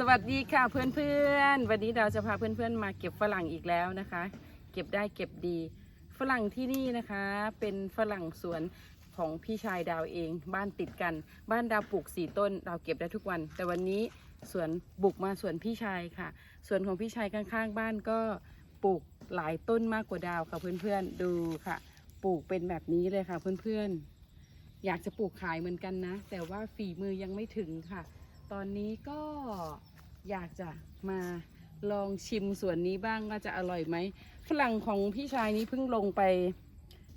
สวัสดีค่ะเพื่อนๆ วันนี้เราจะพาเพื่อนๆมาเก็บฝรั่งอีกแล้วนะคะ เก็บได้เก็บดี ฝรั่งที่นี่นะคะ เป็นฝรั่งสวนของพี่ชายดาวเอง บ้านติดกัน บ้านดาวปลูกสี่ต้นเราเก็บได้ทุกวัน แต่วันนี้สวนบุกมาสวนพี่ชายค่ะสวนของพี่ชายข้างๆ บ้านก็ปลูกหลายต้นมากกว่าดาวค่ะเพื่อนๆดูค่ะ ปลูกเป็นแบบนี้เลยค่ะเพื่อนๆ อยากจะปลูกขายเหมือนกันนะ แต่ว่าฝีมือยังไม่ถึงค่ะ ตอนนี้ก็ อยากจะมาลองชิมส่วนนี้บ้างว่าจะอร่อยไหมฝรั่งของพี่ชายนี้เพิ่งลงไป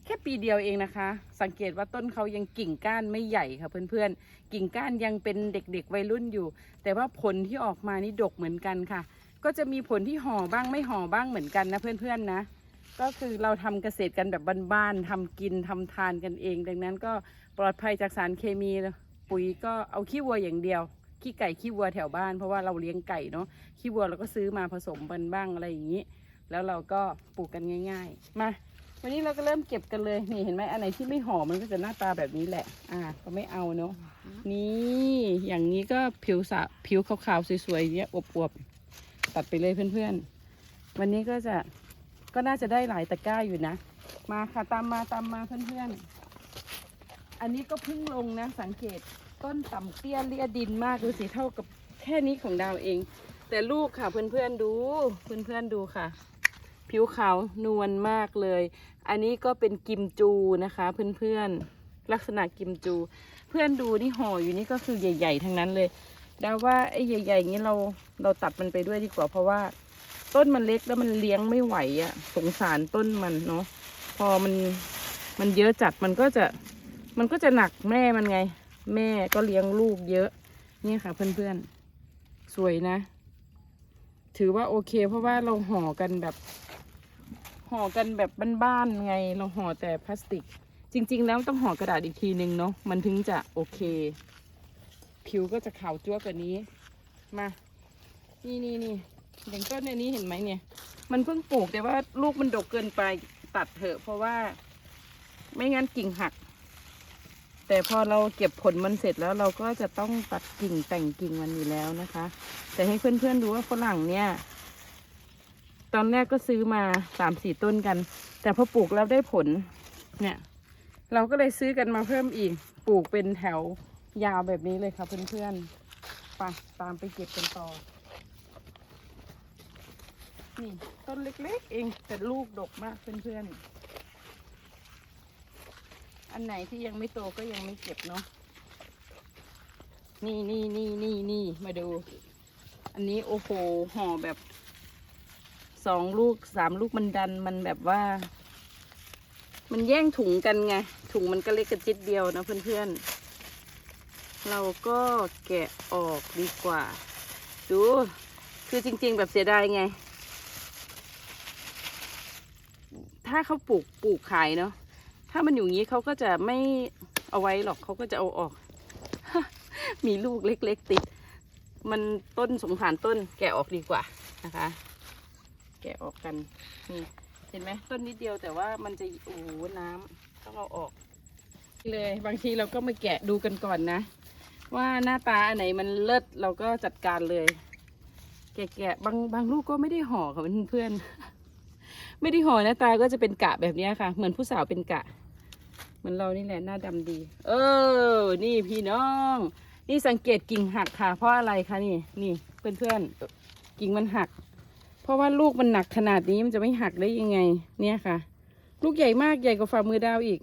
แค่ปีเดียวเองนะคะ สังเกตว่าต้นเขายังกิ่งก้านไม่ใหญ่ค่ะเพื่อนๆ กิ่งก้านยังเป็นเด็กๆวัยรุ่นอยู่ แต่ว่าผลที่ออกมานี่ดกเหมือนกันค่ะ ก็จะมีผลที่ห่อบ้างไม่ห่อบ้างเหมือนกันนะเพื่อนๆนะ ก็คือเราทำเกษตรกันแบบบ้านๆทำกินทำทานกันเอง ดังนั้นก็ปลอดภัยจากสารเคมีปุ๋ยก็เอาขี้วัวอย่างเดียว ขี้ไก่ขี้วัวแถวบ้าน เพราะว่าเราเลี้ยงไก่เนาะขี้วัวเราก็ซื้อมาผสมกันบ้างอะไรอย่างนี้ แล้วเราก็ปลูกกันง่าย ๆ มาวันนี้เราก็เริ่มเก็บกันเลยนี่เห็นไหมอันไหนที่ไม่หอมมันก็จะหน้าตาแบบนี้แหละ อ่า ก็ไม่เอาเนาะนี่อย่างนี้ก็ผิวสะผิวขาวๆสวยๆเนี้ยอวบๆตัดไปเลยเพื่อนๆ วันนี้ก็จะก็น่าจะได้หลายตะกร้าอยู่นะ มาค่ะตามมาตามมาเพื่อนๆ อันนี้ก็เพิ่งลงนะสังเกต ต้นต่ำเตี้ยเลียดินมากดูสิเท่ากับแค่นี้ของดาวเอง แต่ลูกค่ะเพื่อนๆดูเพื่อนๆดูค่ะ ผิวขาวนวลมากเลย อันนี้ก็เป็นกิมจูนะคะเพื่อนๆลักษณะกิมจู เพื่อนดูนี่ห่ออยู่นี่ก็คือใหญ่ ๆ ทั้งนั้นเลยดาวว่าไอ้ใหญ่ๆอย่างนี้เราเราตัดมันไปด้วยดีกว่าเพราะว่าต้นมันเล็กแล้วมันเลี้ยงไม่ไหวอะ่ะ สงสารต้นมันเนาะพอมันมันเยอะจัดมันก็จะมันก็จะหนักแม่มันไง แม่ก็เลี้ยงลูกเยอะ เนี่ยค่ะ เพื่อนๆ สวยนะ ถือว่าโอเค เพราะว่าเราห่อกันแบบ ห่อกันแบบบ้านๆไง เราห่อแต่พลาสติก จริง ๆ แล้วต้องห่อกระดาษอีกทีนึงเนาะ มันถึงจะโอเค ผิวก็จะขาวจ้วกว่านี้ มา นี่นี่นี่อย่างต้นในนี้เห็นไหมเนี่ย มันเพิ่งปลูกแต่ว่าลูกมันดกเกินไปตัดเถอะ เพราะว่า ไม่งั้นกิ่งหัก แต่พอเราเก็บผลมันเสร็จแล้วเราก็จะต้องตัดกิ่งแต่งกิ่งมันอยู่แล้วนะคะ แต่ให้เพื่อนๆดูว่าฝรั่งเนี่ย ตอนแรกก็ซื้อมาสามสี่ต้นกัน แต่พอปลูกแล้วได้ผล เนี่ย เราก็เลยซื้อกันมาเพิ่มอีก ปลูกเป็นแถวยาวแบบนี้เลยค่ะเพื่อนๆไปตามไปเก็บกันต่อ นี่ต้นเล็กๆ เองแต่ลูกดกมากเพื่อนๆ อันไหนที่ยังไม่โตก็ยังไม่เก็บเนาะนี่นี่นี่นี่นี่มาดู อันนี้โอ้โหห่อแบบสองลูกสามลูกมันดันมันแบบว่า มันแย่งถุงกันไง ถุงมันก็เล็กกระจิตเดียวนะเพื่อนๆ เราก็แกะออกดีกว่า ดู คือจริง ๆ แบบเสียดายไง ถ้าเขาปลูกปลูกขายเนาะ ถ้ามันอยู่งี้เขาก็จะไม่เอาไว้หรอกเขาก็จะเอาออก มีลูกเล็ก ๆ ติด มันต้นสงสารต้นแกะออกดีกว่านะคะ แกะออกกันนี่เห็นไหมต้นนิดเดียวแต่ว่ามันจะโอ้น้ำต้องเอาออก เลยบางทีเราก็มาแกะดูกันก่อนนะ ว่าหน้าตาอันไหนมันเลิศเราก็จัดการเลย แกะๆบางบางลูกก็ไม่ได้ห่อค่ะเพื่อนๆไม่ได้ห่อหน้าตาก็จะเป็นกะแบบนี้ค่ะ เหมือนผู้สาวเป็นกะ เหมือนเรานี่แหละหน้าดำดี เออ นี่พี่น้อง นี่สังเกตกิ่งหักค่ะ เพราะอะไรคะนี่ นี่เพื่อนๆกิ่งมันหัก เพราะว่าลูกมันหนักขนาดนี้มันจะไม่หักได้ยังไง เนี่ยค่ะ ลูกใหญ่มากใหญ่กว่าฝ่ามือดาวอีก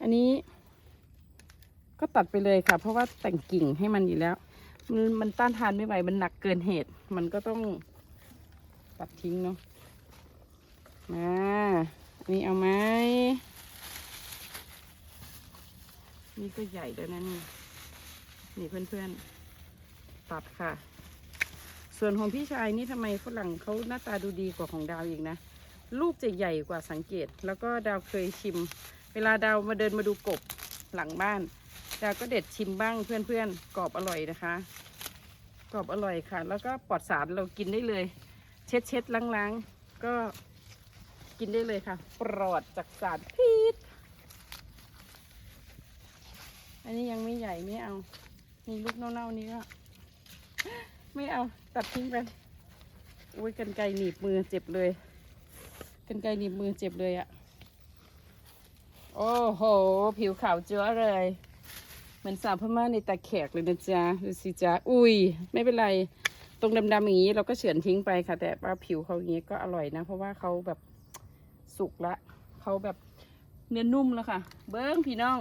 อันนี้ ก็ตัดไปเลยค่ะ เพราะว่าแต่งกิ่งให้มันอยู่แล้ว มันมันต้านทานไม่ไหวมันหนักเกินเหตุ มันก็ต้องตัดทิ้งเนาะมาอันนี้เอาไหม นี่ก็ใหญ่แล้วนะนี่ นี่เพื่อนๆ ตัดค่ะ ส่วนของพี่ชายนี่ทำไมฝรั่งเขาหน้าตาดูดีกว่าของดาวอีกนะ ลูกจะใหญ่กว่าสังเกต แล้วก็ดาวเคยชิม เวลาดาวมาเดินมาดูกบหลังบ้าน ดาวก็เด็ดชิมบ้างเพื่อนๆ กรอบอร่อยนะคะ กรอบอร่อยค่ะ แล้วก็ปลอดสารเรากินได้เลย เช็ดเช็ดล้างล้างๆก็กินได้เลยค่ะ ปลอดจากสารพิษ อันนี้ยังไม่ใหญ่ไม่เอา มีลูกเน่าๆนี้ก็ไม่เอาตัดทิ้งไปอุ้ยกันไกรหนีบมือเจ็บเลย กันไกรหนีบมือเจ็บเลยอะโอ้โห ผิวขาวจ้วเลยเหมือนสาวพม่าในตาแขกเลยนะจ๊ะดูสิจ๊ะอุ้ย ไม่เป็นไรตรงดำๆอย่างนี้เราก็เฉือนทิ้งไปค่ะ แต่ว่าผิวเขาอย่างนี้ก็อร่อยนะ เพราะว่าเขาแบบสุกละเขาแบบเนื้อนุ่มแล้วค่ะ เบิ้งพี่น้อง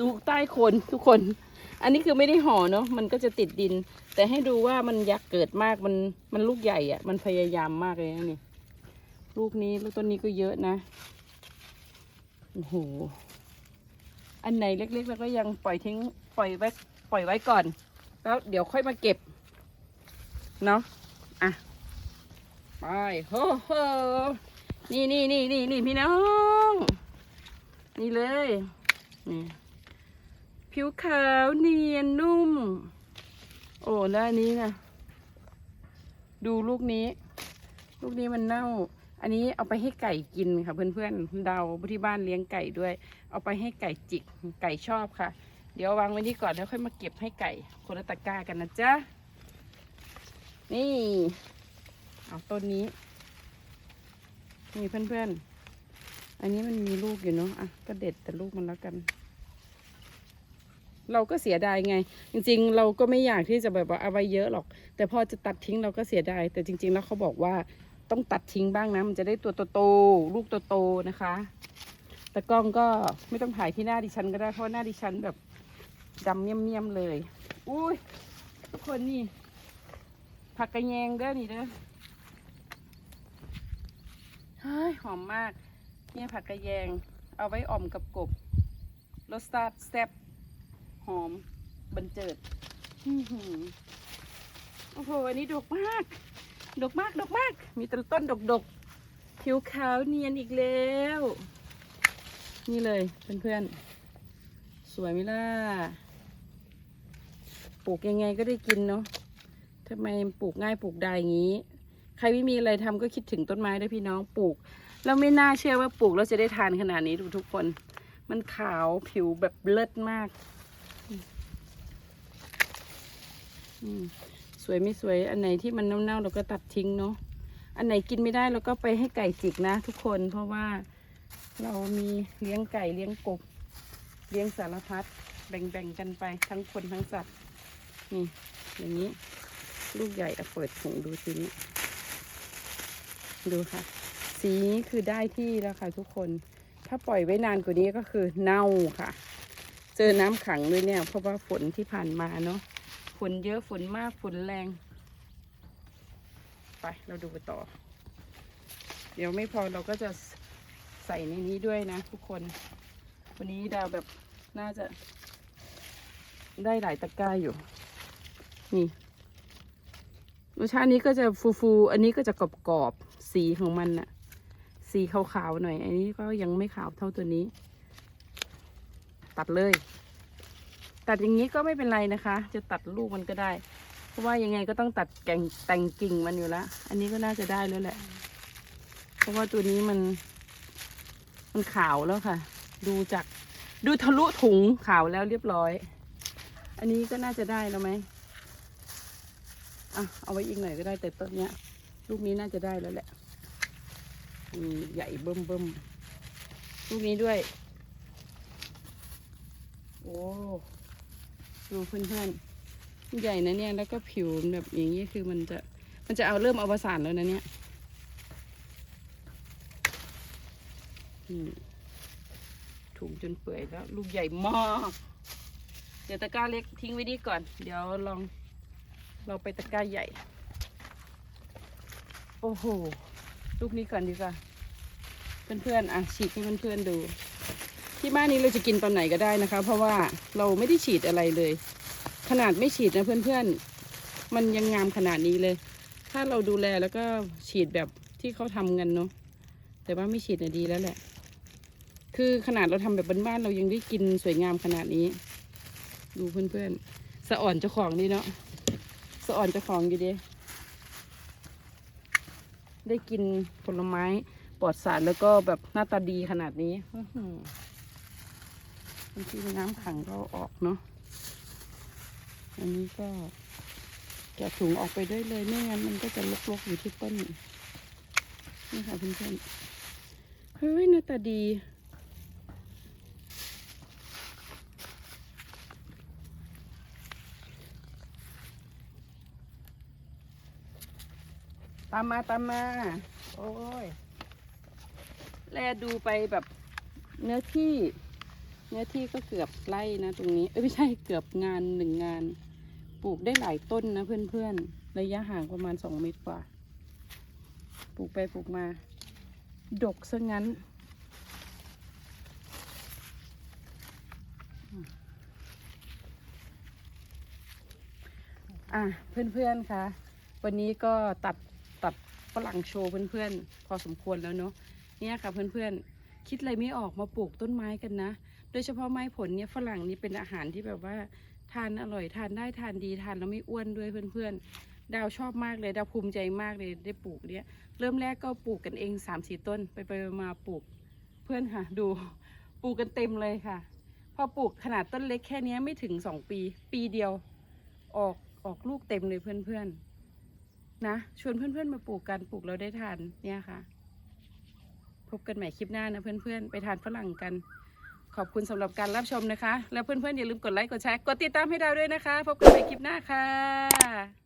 ดูใต้คนทุกคน อันนี้คือไม่ได้ห่อเนาะมันก็จะติดดิน แต่ให้ดูว่ามันยักเกิดมากมันมันลูกใหญ่อะ่ะ มันพยายามมากเลยนะนี่ลูกนี้ลูกต้นนี้ก็เยอะนะโอ้โหอันไหนเล็กๆแล้วก็ยังปล่อยทิ้งปล่อยไว้ปล่อยไว้ก่อน แล้วเดี๋ยวค่อยมาเก็บ เนาะอะไปโฮ้โหนี่นี่นี่นี่นี่พี่น้อง นี่เลยนี่ ผิวขาวเนียนนุ่ม โอ้แล้วอันนี้นะดูลูกนี้ ลูกนี้มันเน่า อันนี้เอาไปให้ไก่กินค่ะเพื่อนๆเดาที่บ้านเลี้ยงไก่ด้วย เอาไปให้ไก่จิกไก่ชอบค่ะ เดี๋ยววางไว้นี่ก่อนแล้วค่อยมาเก็บให้ไก่คนละตะกร้ากันนะจ๊ะนี่เอาต้นนี้นี่เพื่อนๆ อันนี้มันมีลูกอยู่เนาะอะก็เด็ดแต่ลูกมันแล้วกัน เราก็เสียดายไง จริง ๆ เราก็ไม่อยากที่จะแบบว่าเอาไว้เยอะหรอก แต่พอจะตัดทิ้งเราก็เสียดายแต่จริง ๆ แล้วเขาบอกว่าต้องตัดทิ้งบ้างนะมันจะได้ตัวโตๆลูกโตๆนะคะแต่กล้องก็ไม่ต้องถ่ายที่หน้าดิฉันก็ได้เพราะหน้าดิฉันแบบดำเมี่ยมๆเลยอุ้ยทุกคนนี่ ผักกระแยงเด้อนี่เด้อเฮ้ยหอมมาก เนี่ยผักกระแยง เอาไว้อ่อมกับกบรสชาติแซ่บ หอมบันเจิดอ๋อหือโอ้โหอันนี้ดกมาก ดกมาก ดกมาก มีต้นต้นดกดกๆผิวขาวเนียนอีกแล้ว นี่เลยเพื่อนๆ สวยไหมล่ะ ปลูกยังไงก็ได้กินเนาะทำไมปลูกง่ายปลูกได้อย่างนี้ ใครไม่มีอะไรทำก็คิดถึงต้นไม้ด้วยพี่น้องปลูกแล้วไม่น่าเชื่อว่าปลูกแล้วจะได้ทานขนาดนี้ดูทุกคน มันขาวผิวแบบเลิศมาก อืม สวยไม่สวยอันไหนที่มันเน่าๆเราก็ตัดทิ้งเนาะอันไหนกินไม่ได้เราก็ไปให้ไก่จิกนะ ทุกคนเพราะว่าเรามีเลี้ยงไก่เลี้ยงกบ เลี้ยงสารพัดแบ่งๆกันไปทั้งคนทั้งสัตว์นี่อย่างนี้ ลูกใหญ่อะเปิดถุงดูสินี่ดูค่ะ สีนี้คือได้ที่แล้วค่ะทุกคน ถ้าปล่อยไว้นานกว่านี้ก็คือเน่าค่ะ เจอน้ำขังด้วยเนี่ย เพราะว่าฝนที่ผ่านมาเนาะ ฝนเยอะฝนมากฝนแรง ไปเราดูไปต่อ เดี๋ยวไม่พอเราก็จะใส่ในนี้ด้วยนะทุกคน วันนี้ดาวแบบน่าจะ ได้หลายตะกร้าอยู่ นี่รสชาตินี้ก็จะฟูๆ อันนี้ก็จะกรอบๆ สีของมันน่ะ สีขาวๆหน่อย อันนี้ก็ยังไม่ขาวเท่าตัวนี้ ตัดเลย ตัดอย่างนี้ก็ไม่เป็นไรนะคะ จะตัดลูกมันก็ได้ เพราะว่ายังไงก็ต้องตัดแก่งแต่งกิ่งมันอยู่แล้วอันนี้ก็น่าจะได้แล้วแหละ เพราะว่าตัวนี้มัน มันขาวแล้วค่ะ ดูจากดูทะลุถุงขาวแล้วเรียบร้อย อันนี้ก็น่าจะได้แล้วไหมอะเอาไว้อีกหน่อยก็ได้แต่ต้นเนี้ยลูกนี้น่าจะได้แล้วแหละใหญ่เบิ่มเบิ่มลูกนี้ด้วย โอ้ ดูเพื่อนๆ ใหญ่นะเนี่ย แล้วก็ผิวแบบอย่างนี้คือมันจะมันจะเอาเริ่มเอาประสานแล้วนะเนี่ยถุงจนเปื่อยแล้ว ลูกใหญ่มาก เดี๋ยวตะกร้าเล็กทิ้งไว้นี่ก่อน เดี๋ยวลองเราไปตะกร้าใหญ่ โอ้โห ลูกนี้ก่อนดีกว่า เพื่อนๆ อะฉีกให้เพื่อนๆดู ที่บ้านนี้เราจะกินตอนไหนก็ได้นะคะ เพราะว่าเราไม่ได้ฉีดอะไรเลย ขนาดไม่ฉีดนะเพื่อนๆ มันยังงามขนาดนี้เลย ถ้าเราดูแลแล้วก็ฉีดแบบที่เขาทำกันเนาะแต่ว่าไม่ฉีดน่ะดีแล้วแหละ คือขนาดเราทำแบบบ้านๆเรายังได้กินสวยงามขนาดนี้ ดูเพื่อนๆสะอ่อนเจ้าของดีเนาะสะอ่อนเจ้าของอยู่ดีได้กินผลไม้ปลอดสารแล้วก็แบบหน้าตาดีขนาดนี้ออื บางทีน้ำขังก็เอาออกเนาะ อันนี้ก็แกะถุงออกไปได้เลยไม่งั้นมันก็จะลกๆอยู่ที่ต้นนี่นี่ค่ะเพื่อนๆเฮ้ยหน้าตาดีตามมาตามมา โอ้ย แลดูไปแบบเนื้อที่ เนื้อที่ก็เกือบไร่นะตรงนี้ เอ้ยไม่ใช่เกือบงานหนึ่งงาน ปลูกได้หลายต้นนะเพื่อนๆ ระยะห่างประมาณสองเมตรกว่า ปลูกไปปลูกมา ดกซะงั้น อะเพื่อนๆคะวันนี้ก็ตัดตัดฝรั่งโชว์เพื่อนๆ พอสมควรแล้วเนาะ เนี่ยค่ะเพื่อนๆ คิดอะไรไม่ออกมาปลูกต้นไม้กันนะ โดยเฉพาะไม้ผลเนี่ยฝรั่งนี่เป็นอาหารที่แบบว่าทานอร่อยทานได้ทานดีทานแล้วไม่อ้วนด้วยเพื่อนๆ ดาวชอบมากเลยดาวภูมิใจมากเลยได้ปลูกเนี่ยเริ่มแรกก็ปลูกกันเองสามสี่ต้นไปไปมาปลูกเพื่อนค่ะ ดูปลูกกันเต็มเลยค่ะ พอปลูกขนาดต้นเล็กแค่นี้ไม่ถึงสองปี ปีเดียวออกออกลูกเต็มเลยเพื่อนๆนะชวนเพื่อนๆมาปลูกกันปลูกแล้วได้ทานเนี่ยค่ะ พบกันใหม่คลิปหน้านะเพื่อนๆ ไปทานฝรั่งกัน ขอบคุณสำหรับการรับชมนะคะ แล้วเพื่อนๆอย่าลืมกดไลค์กดแชร์กดติดตามให้ดาวด้วยนะคะ พบกันใหม่คลิปหน้าค่ะ